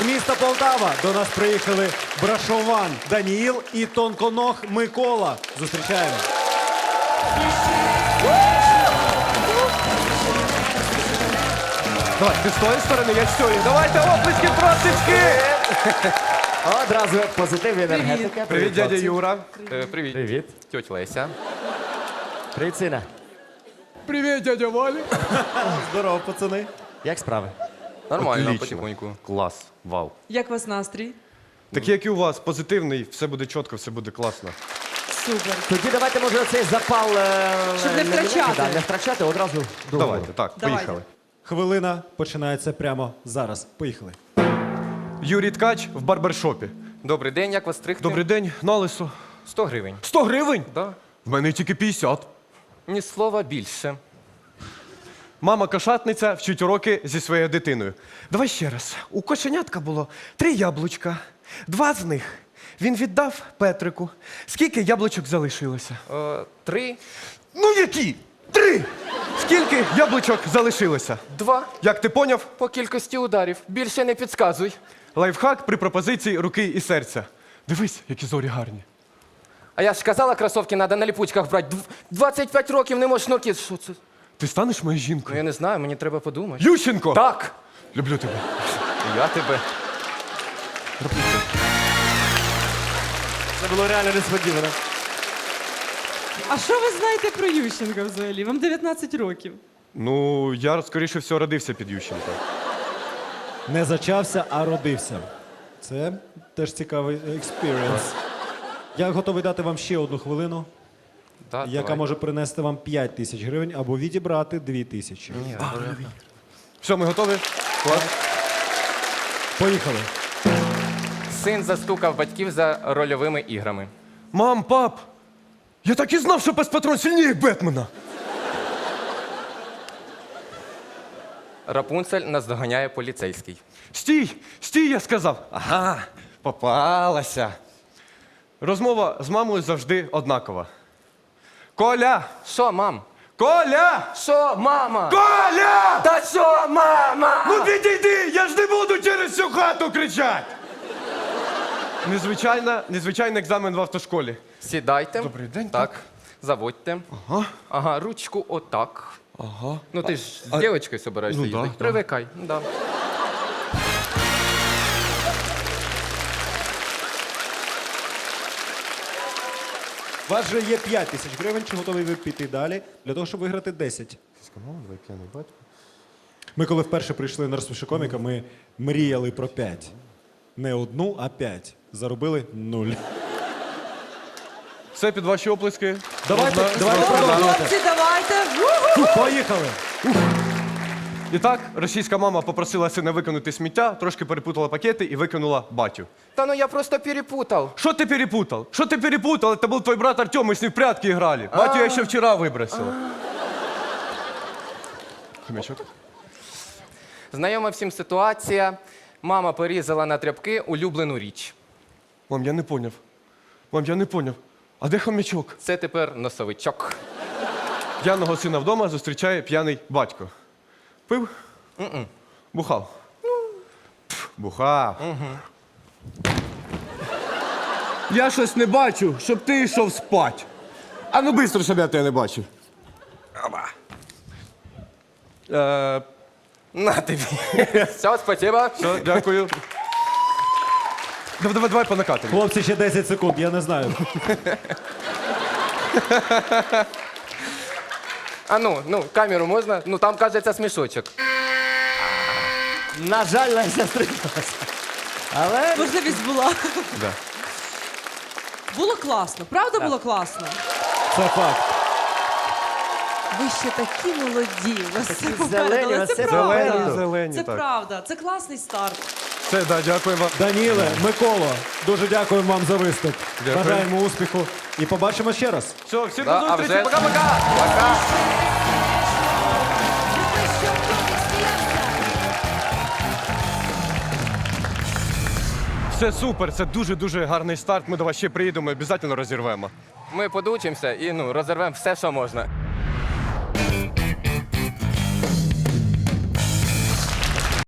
З міста Полтава до нас приїхали Брашован Даніїл і Тонконог Микола. Зустрічаємо. Давай, ти з тої сторони, я з цієї. Давайте оплески трошечки! Одразу позитив і енергетика. Привіт, дядя. Юра. Е, Привіт, Привіт. тьоть Леся. Привіт, сина. Привіт, дядя Валя. Здорово, пацани. Як справи? Нормально, Отлично. потихоньку. Клас, вау. Як у вас настрій? Так як і у вас, позитивний, все буде чітко, все буде класно. Супер. Тоді давайте, може, оцей запал. е, Щоб не втрачати. да, не втрачати, одразу до Давайте, так, Давайте. поїхали. Хвилина починається прямо зараз. Поїхали. Юрій Ткач в барбершопі. Добрий день, як вас стригти? Добрий день, на лисо. 100 гривень. 100 гривень? Да. В мене тільки 50. Ні слова більше. Мама кошатниця вчить уроки зі своєю дитиною. Давай ще раз. У кошенятка було три яблучка. Два з них він віддав Петрику. Скільки яблучок залишилося? Е, три, Ну які? Три! Скільки яблучок залишилося? два Як ти поняв? по кількості ударів. Більше не підказуй. Лайфхак при пропозиції руки і серця. Дивись, які зорі гарні. А я ж казала, кросовки треба на ліпучках брати. Дв- 25 років не можеш ноки. Що це? Ти станеш моєю Ну я не знаю, мені треба подумати. Ющенко! Так! Люблю тебе. Я тебе. Це було реально несподівано. А що ви знаєте про Ющенка взагалі? Вам 19 років. Ну, я скоріше всього родився під Ющенко. Не зачався, а родився. Це теж цікавий експірієнс. Я готовий дати вам ще одну хвилину, Да, яка давай. може принести вам 5 тисяч гривень або відібрати 2 тисячі. Ні, добре. Все, ми готові? Клас. Поїхали. Син застукав батьків за рольовими іграми. Мам, пап! Я так і знав, що пес патрон сильніє Бетмена. Рапунцель наздоганяє поліцейський. Стій! Стій, я сказав. Ага, попалася. Розмова з мамою завжди однакова. Коля! Що, мам? Коля! Що, мама? Коля! Та що, мама? Ну підійди! Я ж не буду через всю хату кричати! Незвичайна, незвичайний екзамен в автошколі. Сідайте. Добрий день, Так. Заводьте. Ага. Ага, ручку отак. Ага. Ну ти ж з дівчинкою собираєшся Ну, їздити. да, да. Привикай. Да. Вас же є 5 тисяч гривень, чи готові ви піти далі для того, щоб виграти 10? Ми коли вперше прийшли на розпиши коміка, ми мріяли про 5. Не одну, а 5. Заробили нуль. Все під ваші оплески. Давайте, давайте продовжувати. Хлопці, давайте. Ву-ху! Поїхали! І так, російська мама попросила сина викинути сміття, трошки перепутала пакети і викинула батю. Та ну я просто перепутав. Что ты перепутал? Что ты перепутал? Это был твой брат Артем, мы с ним в прятки играли. Батю я еще вчера выбросила. Хомячок? Знайома всім ситуація. Мама порізала на тряпки улюблену річ. Мам, я не поняв. Мам, я не поняв. А де хомячок? Це тепер носовичок. П'яного сина вдома зустрічає п'яний батько. Пив? Бухав. Пф, Бухав. Я щось не бачу, щоб ти йшов спать. А ну швидко, щоб я тебе не бачив. Е, На тобі. Все, спасибо. все, дякую. Давай, давай, давай по накатанню. Хлопці, ще 10 секунд, я не знаю. А ну, ну, камеру можна? Ну там кажеться смішочок. На жаль, Леся стрималася. Але Можливість була. Да. Було класно, правда було класно? Це факт. Ви ще такі молоді. У вас все зелені, у вас це все правда. Зелені, Це так. правда, це класний старт. Все, да, дякую вам. Даніле, Микола, дуже дякуємо вам за виступ. Дякую. Бажаємо успіху і побачимо ще раз. Все, всім Да, до а зустрічі. вже- Пока-пока. Пока. Все супер, це дуже-дуже гарний старт. Ми до вас ще приїдемо, обов'язково розірвемо. Ми подучимося і ну, розірвемо все, що можна.